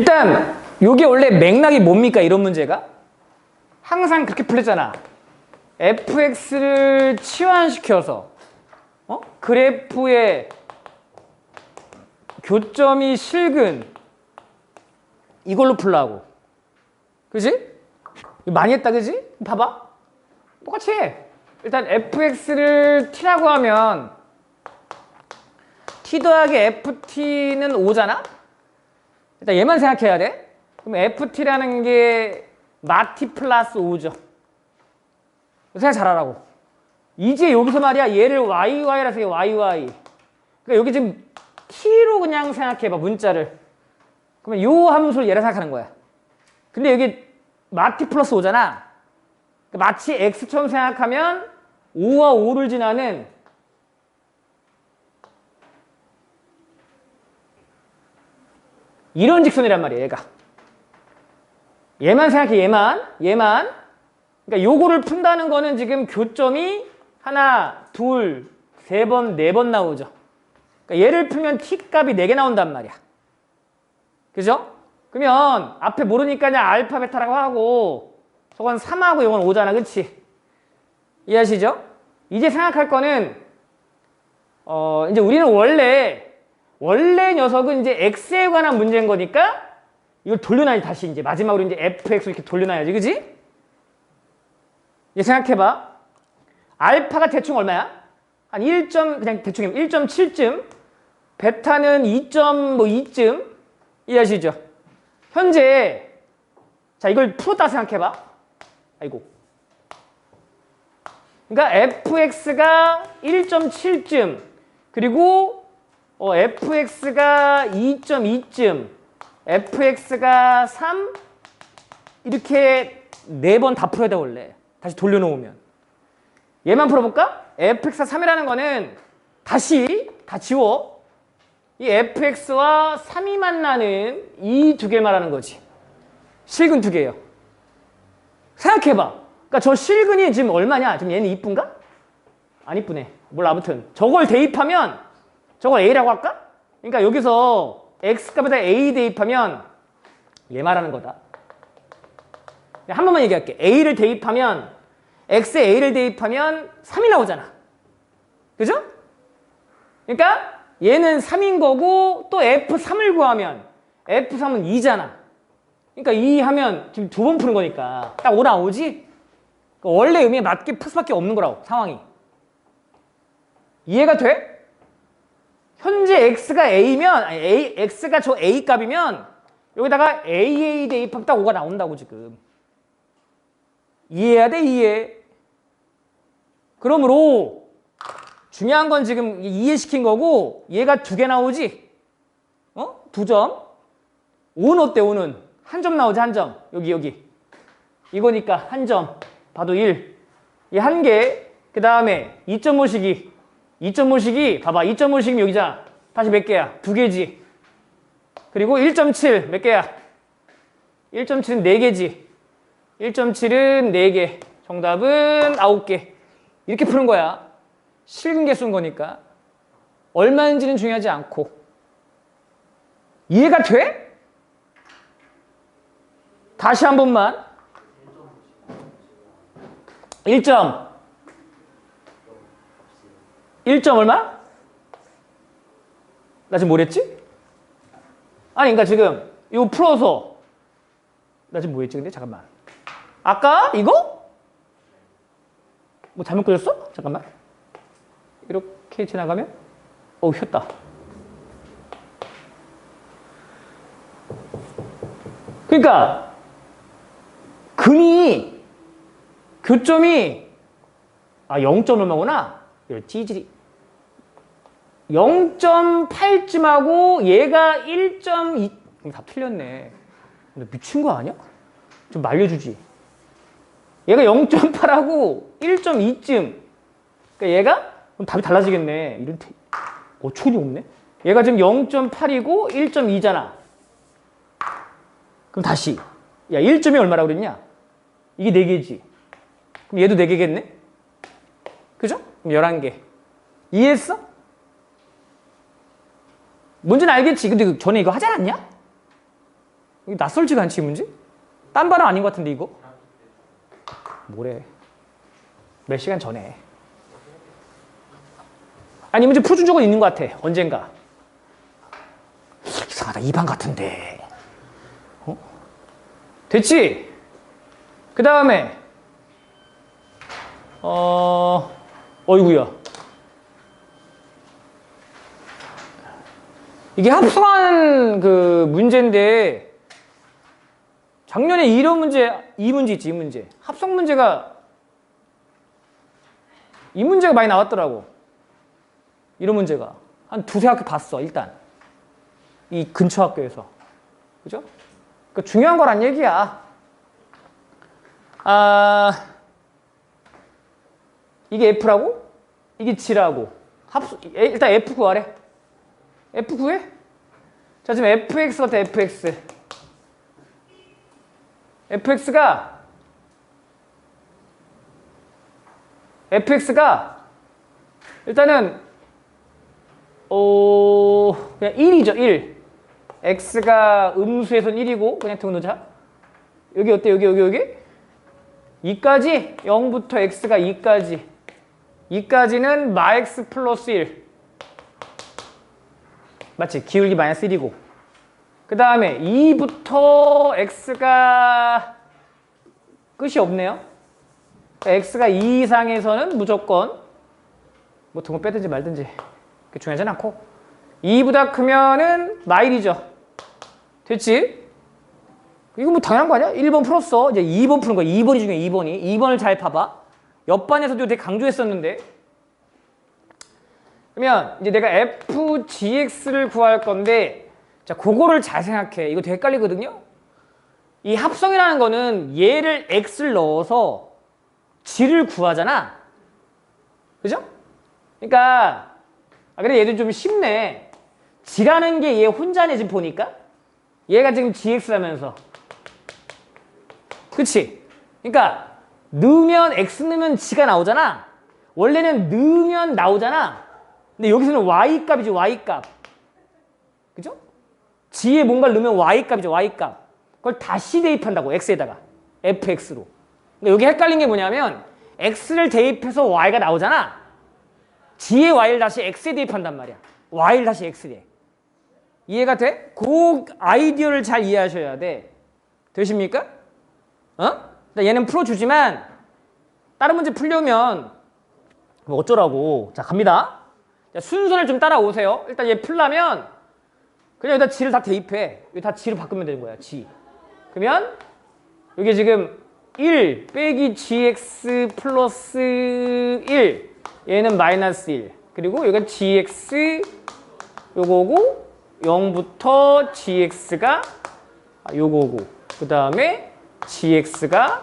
일단 요게 원래 맥락이 뭡니까 이런 문제가 항상 그렇게 풀렸잖아 fx를 치환시켜서 어? 그래프의 교점이 실근 이걸로 풀라고 그지? 많이 했다 그지? 봐봐 똑같이 해 일단 fx를 t라고 하면 t 더하기 ft는 5잖아? 일단 얘만 생각해야 돼. 그럼 ft라는 게 마티 플러스 5죠. 생각 잘하라고. 이제 여기서 말이야 얘를yy라서 이게 yy. 그러니까 여기 지금 t로 그냥 생각해봐 문자를. 그러면 요 함수를 얘라 생각하는 거야. 근데 여기 마티 플러스 5잖아. 마치 x처럼 생각하면 5와 5를 지나는 이런 직선이란 말이에요, 얘가. 얘만 생각해, 얘만. 얘만. 그러니까 요거를 푼다는 거는 지금 교점이 하나, 둘, 세 번, 네 번 나오죠. 그러니까 얘를 풀면 t 값이 네 개 나온단 말이야. 그죠? 그러면 앞에 모르니까 그냥 알파, 베타라고 하고 저건 3하고 이건 5잖아, 그치? 이해하시죠? 이제 생각할 거는 어, 이제 우리는 원래 원래 녀석은 이제 x에 관한 문제인 거니까 이걸 돌려놔야지 다시 이제 마지막으로 이제 fx 이렇게 돌려놔야지 그지? 이제 생각해봐 알파가 대충 얼마야? 한 1. 그냥 대충 1.7쯤 베타는 2.2쯤 이해하시죠? 현재 자 이걸 풀었다 생각해봐 아이고 그러니까 fx가 1.7쯤 그리고 어, fx가 2.2쯤, fx가 3 이렇게 네 번 다 풀어야 돼 원래. 다시 돌려놓으면. 얘만 풀어볼까? fx가 3이라는 거는 다시 다 지워. 이 fx와 3이 만나는 이 두 개 말하는 거지. 실근 두 개예요. 생각해봐. 그러니까 저 실근이 지금 얼마냐? 지금 얘는 이쁜가? 안 이쁘네. 몰라 아무튼 저걸 대입하면 저걸 A라고 할까? 그러니까 여기서 X값에다 A 대입하면 얘 말하는 거다. 한 번만 얘기할게. A를 대입하면 X에 A를 대입하면 3이 나오잖아. 그죠? 그러니까 얘는 3인 거고 또 F3을 구하면 F3은 2잖아. 그러니까 2 하면 지금 두 번 푸는 거니까 딱 5 나오지? 그러니까 원래 의미에 맞게 풀 수밖에 없는 거라고 상황이. 이해가 돼? 현재 x가 a면 a, x가 저 a 값이면 여기다가 aa 대입하면 딱 5가 나온다고 지금. 이해해야 돼 이해? 그러므로 중요한 건 지금 이해시킨 거고 얘가 두 개 나오지? 어? 두 점? 5는 어때 5는? 한 점 나오지 한 점? 여기 여기. 이거니까 한 점. 봐도 1이한 개. 그 다음에 2.5식이 2.5식이 봐봐 2.5식이면 여기잖아 다시 몇 개야? 두 개지. 그리고 1.7 몇 개야? 1.7은 4개지. 1.7은 4개. 정답은 9개. 이렇게 푸는 거야. 실근 개수인 거니까. 얼마인지는 중요하지 않고. 이해가 돼? 다시 한 번만. 1점 1점 얼마? 나 지금 뭐랬지? 아니 그러니까 지금 이거 풀어서 나 지금 뭐했지 근데 잠깐만 아까 이거? 뭐 잘못 그렸어? 잠깐만 이렇게 지나가면 어우 휘었다 그러니까 근이 교점이 아 0점 얼마구나 찌질이 0.8쯤하고 얘가 1.2, 다 틀렸네. 미친 거 아니야? 좀 말려주지. 얘가 0.8하고 1.2쯤. 그러니까 얘가? 그럼 답이 달라지겠네. 이런 테... 어처구니 없네. 얘가 지금 0.8이고 1.2잖아. 그럼 다시. 야, 1점이 얼마라고 그랬냐? 이게 4개지. 그럼 얘도 4개겠네? 그죠? 그럼 11개. 이해했어? 뭔지는 알겠지. 근데 그 전에 이거 하지 않았냐? 이거 낯설지가 않지 이 문제? 딴 발은 아닌 것 같은데 이거? 뭐래? 몇 시간 전에. 아니 이 문제 풀어준 적은 있는 것 같아. 언젠가. 이상하다. 2반 같은데. 어? 됐지? 그 다음에 어... 어이구야. 이게 합성한 그 문제인데 작년에 이런 문제, 이 문제 있지, 이 문제. 합성 문제가 이 문제가 많이 나왔더라고. 이런 문제가. 한 두세 학교 봤어, 일단. 이 근처 학교에서. 그죠? 그 중요한 거란 얘기야. 아, 이게 F라고? 이게 G라고. 합수, 일단 F 구하래. F 구해? 자, 지금 fx 같아, fx. fx가 fx가 일단은 어 그냥 1이죠 1 x가 음수에선 1이고 그냥 등놓자 여기 어때 여기 여기 여기 2까지 0부터 x가 2까지 2까지는 마x 플러스 1 맞지 기울기 마이너스 1이고 그 다음에 2부터 x가 끝이 없네요. x가 2 이상에서는 무조건 뭐 등호 빼든지 말든지 그게 중요하진 않고 2보다 크면은 마일이죠. 됐지? 이거 뭐 당연한 거 아니야? 1번 풀었어. 이제 2번 푸는 거야. 2번이 중요해. 2번이. 2번을 잘 봐봐. 옆반에서도 되게 강조했었는데 그러면 이제 내가 fgx를 구할 건데 자, 그거를 잘 생각해. 이거 되게 헷갈리거든요. 이 합성이라는 거는 얘를 x를 넣어서 g를 구하잖아. 그죠? 그러니까 아 그래 얘도 좀 쉽네. g라는 게 얘 혼자네 지금 보니까. 얘가 지금 gx라면서. 그치? 그러니까 넣으면 x 넣으면 g가 나오잖아. 원래는 넣으면 나오잖아. 근데 여기서는 y 값이지 y 값. 그죠? g에 뭔가를 넣으면 y값이죠, y값. 그걸 다시 대입한다고, x에다가. fx로. 근데 여기 헷갈린 게 뭐냐면 x를 대입해서 y가 나오잖아. g에 y를 다시 x에 대입한단 말이야. y를 다시 x에. 이해가 돼? 그 아이디어를 잘 이해하셔야 돼. 되십니까? 어? 얘는 풀어주지만 다른 문제 풀려면 뭐 어쩌라고. 자, 갑니다. 자, 순서를 좀 따라오세요. 일단 얘 풀려면 그냥 여기다 g를 다 대입해. 여기 다 g로 바꾸면 되는 거야, g. 그러면 여기 지금 1 빼기 gx 플러스 1 얘는 마이너스 1 그리고 여기가 gx 요거고 0부터 gx가 요거고 그 다음에 gx가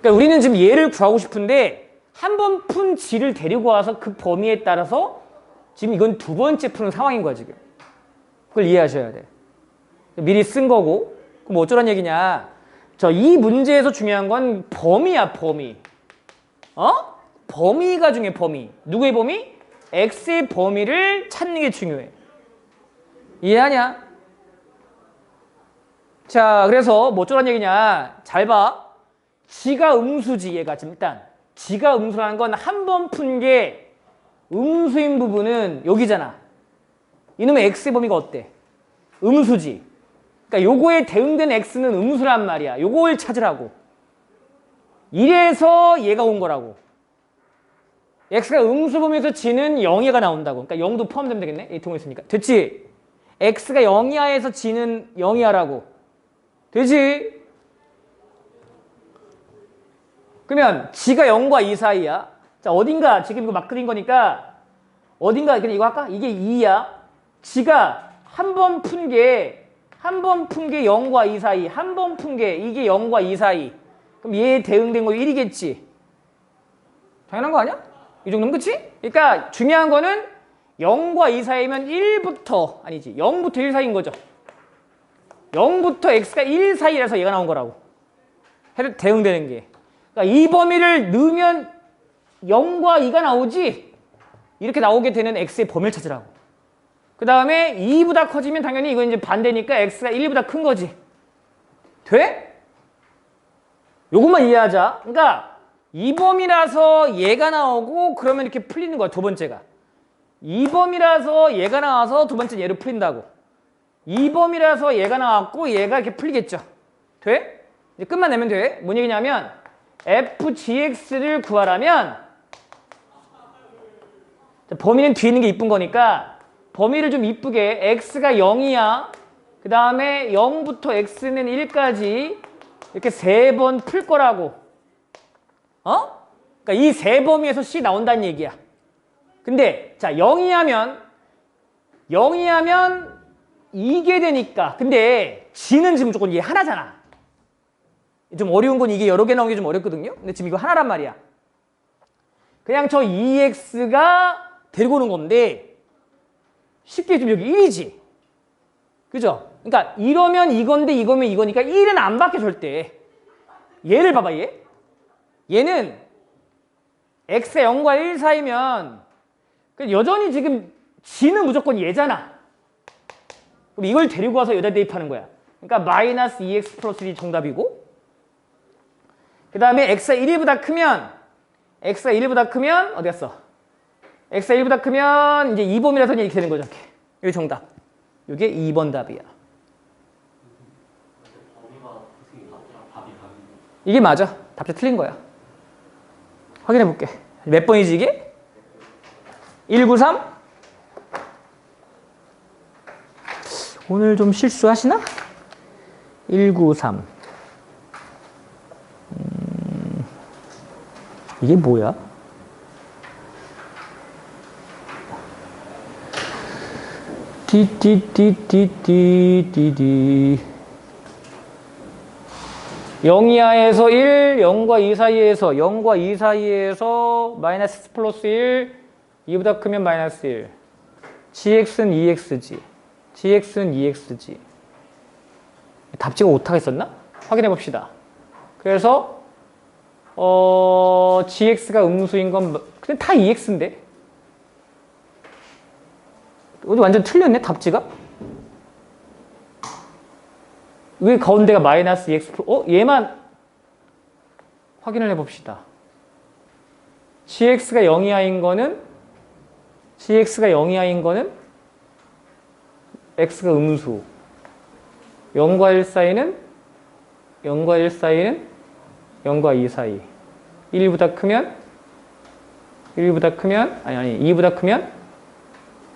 그러니까 우리는 지금 얘를 구하고 싶은데 한 번 푼 g를 데리고 와서 그 범위에 따라서 지금 이건 두 번째 푸는 상황인 거야 지금. 그걸 이해하셔야 돼. 미리 쓴 거고. 그럼 어쩌란 얘기냐? 저이 문제에서 중요한 건 범위야 범위. 어? 범위가 중요해 범위. 누구의 범위? x의 범위를 찾는 게 중요해. 이해하냐? 자 그래서 뭐 어쩌란 얘기냐? 잘 봐. 지가 음수지 얘가 지금 일단. 지가 음수라는 건 한 번 푼 게 음수인 부분은 여기잖아. 이놈의 x의 범위가 어때? 음수지. 그러니까 요거에 대응된 x는 음수란 말이야. 요걸 찾으라고. 이래서 얘가 온 거라고. X가 음수 범위에서 g는 0이가 나온다고. 그러니까 0도 포함되면 되겠네. 이 통을 있으니까. 됐지? x가 0이하에서 g는 0이하라고 되지? 그러면 g가 0과 2 사이야 자 어딘가 지금 이거 막 그린 거니까 어딘가 그냥 이거 할까? 이게 2야 g가 한 번 푼 게 한 번 푼 게 0과 2 사이 한 번 푼 게 이게 0과 2 사이 그럼 얘 대응된 거 1이겠지 당연한 거 아니야? 이 정도면 그치? 그러니까 중요한 거는 0과 2 사이면 1부터 아니지 0부터 1 사이인 거죠 0부터 x가 1 사이라서 얘가 나온 거라고 해도 대응되는 게 그러니까 이 범위를 넣으면 0과 2가 나오지 이렇게 나오게 되는 x의 범위를 찾으라고 그 다음에 2보다 커지면 당연히 이건 이제 반대니까 x가 1보다 큰 거지. 돼? 요것만 이해하자. 그러니까 2범이라서 얘가 나오고 그러면 이렇게 풀리는 거야, 두 번째가. 2범이라서 얘가 나와서 두 번째 얘를 풀린다고. 2범이라서 얘가 나왔고 얘가 이렇게 풀리겠죠. 돼? 이제 끝만 내면 돼. 뭔 얘기냐면 fgx를 구하라면 자, 범위는 뒤에 있는 게 이쁜 거니까 범위를 좀 이쁘게 x가 0이야. 그 다음에 0부터 x는 1까지 이렇게 세 번 풀 거라고. 어? 그러니까 이 세 범위에서 c 나온다는 얘기야. 근데 자 0이 하면 0이 하면 이게 되니까 근데 g는 지금 무조건 이게 하나잖아. 좀 어려운 건 이게 여러 개 나오는 게 좀 어렵거든요. 근데 지금 이거 하나란 말이야. 그냥 저 2x가 데리고 오는 건데 쉽게 좀 여기 1이지. 그죠? 그러니까 이러면 이건데 이거면 이거니까 1은 안 바뀌어 절대. 얘를 봐봐 얘. 얘는 x가 0과 1 사이면 그 여전히 지금 g는 무조건 얘잖아. 그럼 이걸 데리고 와서 여기다 대입하는 거야. 그러니까 마이너스 2x 플러스 1이 정답이고 그 다음에 x가 1보다 크면 x가 1보다 크면 어디 갔어? x가 1보다 크면 이제 2범이라서 이렇게 되는 거죠. 이렇게. 이게 정답. 이게 2번 답이야. 답이 이게 맞아. 답지 틀린 거야. 확인해 볼게. 몇 번이지 이게? 193? 오늘 좀 실수하시나? 193. 음, 이게 뭐야? 띠띠띠띠띠띠띠 0 이하에서 1, 0과 2 사이에서 0과 2 사이에서 마이너스 플러스 1, 2보다 크면 마이너스 1. gx는 2x지. Gx는 2x지. 답지가 오타가 있었나? 확인해 봅시다. 그래서 어 gx가 음수인 건 뭐- 근데 다 2x인데. 어디 완전 틀렸네 답지가? 왜 가운데가 마이너스 2x 플러 어? 얘만 확인을 해 봅시다. gx가 0 이하인 거는 gx가 0 이하인 거는 x가 음수 0과 1 사이는 0과 1 사이는 0과 2 사이 1보다 크면 1보다 크면 아니 아니 2보다 크면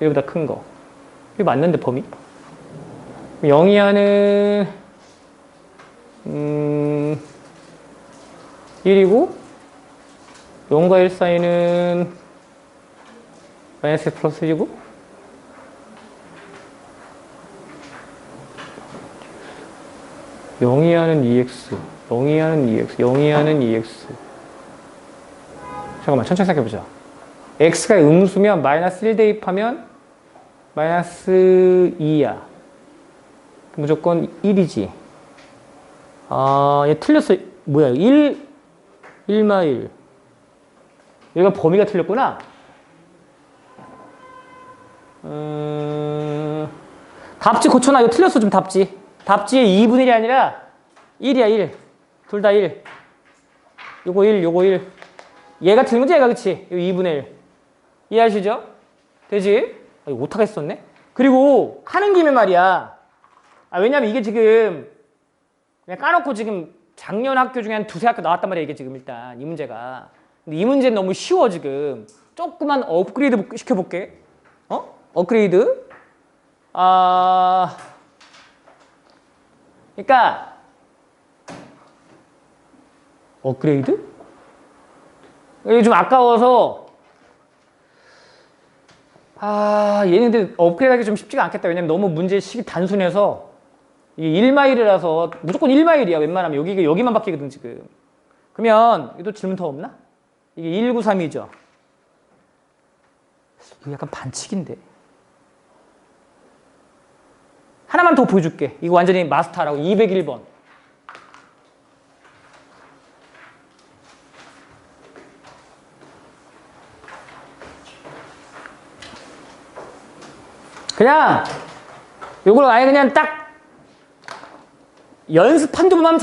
1보다 큰 거. 이게 맞는데 범위? 0 이하는 음 1이고 0과 1 사이는 마이너스 플러스 1이고 영 이하는 2x, 0 이하는 2x, 0 이하는 2x. 잠깐만, 천천히 생각해보자. x가 음수면 마이너스 1 대입하면 마이너스 2야. 무조건 1이지. 아, 얘 틀렸어. 뭐야, 1, 1마 1. 여기가 범위가 틀렸구나. 음, 답지 고쳐놔. 이거 틀렸어, 좀 답지. 답지에 2분의 1이 아니라 1이야, 1. 둘 다 1. 요거 1, 요거 1. 얘가 틀린 거지, 얘가 그치? 요 2분의 1. 이해하시죠? 되지? 아, 이거 오타가 있었네? 그리고 하는 김에 말이야. 아, 왜냐면 이게 지금 그냥 까놓고 지금 작년 학교 중에 한 두세 학교 나왔단 말이야, 이게 지금 일단 이 문제가. 근데 이 문제는 너무 쉬워, 지금. 조금만 업그레이드 시켜볼게. 어? 업그레이드. 아, 그러니까 업그레이드? 이게 좀 아까워서 아 얘는 근데 업그레이드 하기 좀 쉽지가 않겠다. 왜냐면 너무 문제식이 단순해서 이게 1마일이라서 무조건 1마일이야. 웬만하면 여기, 여기만 바뀌거든 지금. 그러면 이거 질문 더 없나? 이게 193이죠. 이거 약간 반칙인데 하나만 더 보여줄게. 이거 완전히 마스터라고. 201번. 그냥 요걸 아예 그냥 딱 연습 한두 번 하면